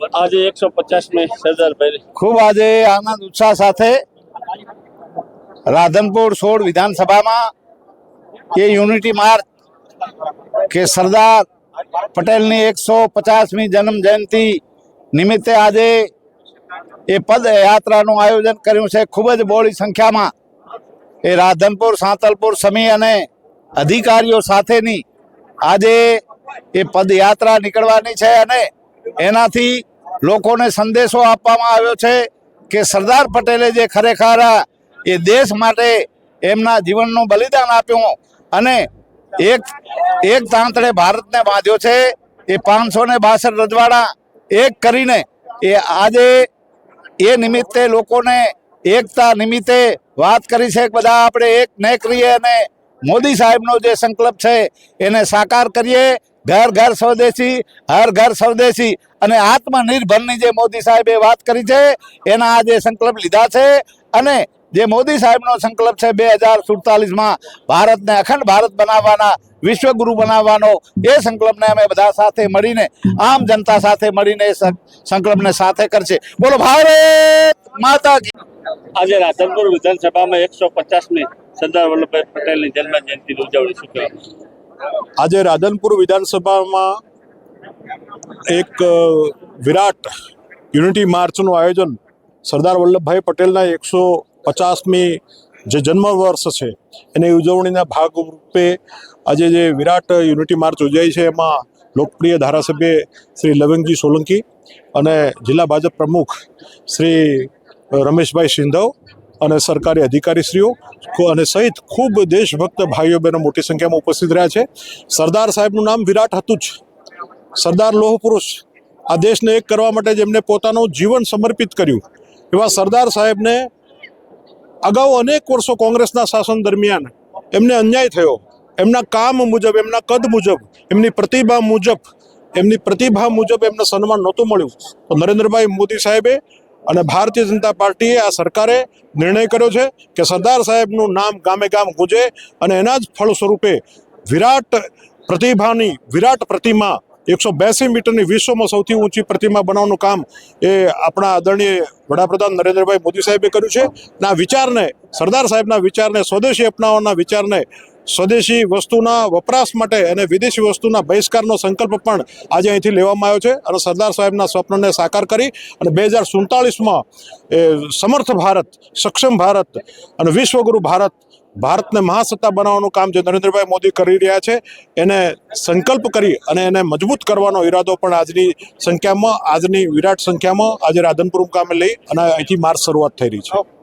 આજે એકસો પચાસ મે સરદારભાઈ ખૂબ આજે આનંદ, ઉત્સાહ સાથે રાધનપુર સોળ વિધાનસભામાં એ યુનિટી માર્ચ કે સરદાર પટેલની એકસો પચાસમી જન્મ જયંતિ નિમિત્તે આજે એ પદયાત્રાનું આયોજન કર્યું છે. ખૂબ જ બોળી સંખ્યામાં એ રાધનપુર, સાંતલપુર સમી અને અધિકારીઓ સાથેની આજે એ પદયાત્રા નીકળવાની છે અને એનાથી લોકોને સંદેશો આપવામાં આવ્યો છે કે સરદાર પટેલે જે ખરેખર એ દેશ માટે એમના જીવનનું બલિદાન આપ્યું અને એક એક તાંતળે ભારતને બાંધ્યો છે. એ પાંચસો ને બાસઠ રજવાડા એક કરીને એ આજે એ નિમિત્તે લોકોને એકતા નિમિત્તે વાત કરી છે બધા આપણે એક ન કરીએ અને મોદી સાહેબનો જે સંકલ્પ છે એને સાકાર કરીએ. ઘર ઘર સ્વદેશી, હર ઘર સ્વદેશી. અને આત્મનિર્ભરની જે મોદી સાહેબે વાત કરી છે, એના આજે સંકલ્પ લીધા છે, અને જે મોદી સાહેબનો સંકલ્પ છે બે હજાર સુડતાલીસમાં ભારતને અખંડ ભારત બનાવવાના, વિશ્વગુરુ બનાવવાનો, એ સંકલ્પને અમે બધા સાથે મળીને, આમ જનતા સાથે મળીને એ સંકલ્પને સાથે કરશે. બોલો, ભારત માતા આજે રાધનપુર વિધાનસભામાં એકસો પચાસ સરદાર વલ્લભભાઈ પટેલની જન્મ જયંતિની ઉજવણી શું આજે રાધનપુર વિધાનસભામાં એક વિરાટ યુનિટી માર્ચનું આયોજન સરદાર વલ્લભભાઈ પટેલના એકસો પચાસમી જે જન્મ વર્ષ છે, એની ઉજવણીના ભાગરૂપે આજે જે વિરાટ યુનિટી માર્ચ યોજાઈ છે, એમાં લોકપ્રિય ધારાસભ્ય શ્રી લવિંગજી સોલંકી અને જિલ્લા ભાજપ પ્રમુખ શ્રી રમેશભાઈ સિંધવ અને સરકારી અધિકારીશ્રીઓ અને સહિત ખૂબ દેશભક્ત ભાઈઓ બહેનો મોટી સંખ્યામાં ઉપસ્થિત રહ્યા છે. સરદાર સાહેબનું નામ વિરાટ હતું જ. સરદાર લોહ પુરુષ આ દેશને એક કરવા માટે જેમને પોતાનું જીવન સમર્પિત કર્યું. એવા સરદાર સાહેબને અગાઉ અનેક વર્ષો કોંગ્રેસના શાસન દરમિયાન એમને અન્યાય થયો. એમના કામ મુજબ, એમના કદ મુજબ, એમની પ્રતિભા મુજબ, એમની પ્રતિભા મુજબ એમને સન્માન નહોતું મળ્યું. તો નરેન્દ્રભાઈ મોદી સાહેબે અને ભારતીય જનતા પાર્ટીએ આ સરકારે નિર્ણય કર્યો છે કે સરદાર સાહેબનું નામ ગામે ગામ ગુંજે અને એના જ ફળ સ્વરૂપે વિરાટ પ્રતિભાની, વિરાટ પ્રતિમા, એકસો બેસી મીટરની વિશ્વમાં સૌથી ઊંચી પ્રતિમા બનાવવાનું કામ એ આપણા આદરણીય વડાપ્રધાન નરેન્દ્રભાઈ મોદી સાહેબે કર્યું છે. અને આ વિચારને, સરદાર સાહેબના વિચારને, સ્વદેશી અપનાવવાના વિચારને સ્વદેશી વસ્તુના વપરાશ માટે અને વિદેશી વસ્તુના બહિષ્કારનો સંકલ્પ પણ આજે અહીંથી લેવામાં આવ્યો છે. અને સરદાર સાહેબના સ્વપ્નને સાકાર કરી અને બે હજાર સુડતાલીસમાં સમર્થ ભારત, સક્ષમ ભારત અને વિશ્વગુરુ ભારત, ભારતને મહાસત્તા બનાવવાનું કામ જે નરેન્દ્રભાઈ મોદી કરી રહ્યા છે, એને સંકલ્પ કરી અને એને મજબૂત કરવાનો ઈરાદો પણ આજની સંખ્યામાં, આજની વિરાટ સંખ્યામાં આજે રાધનપુર મુકામે લઈ અને અહીંથી માર્ચ શરૂઆત થઈ રહી છે.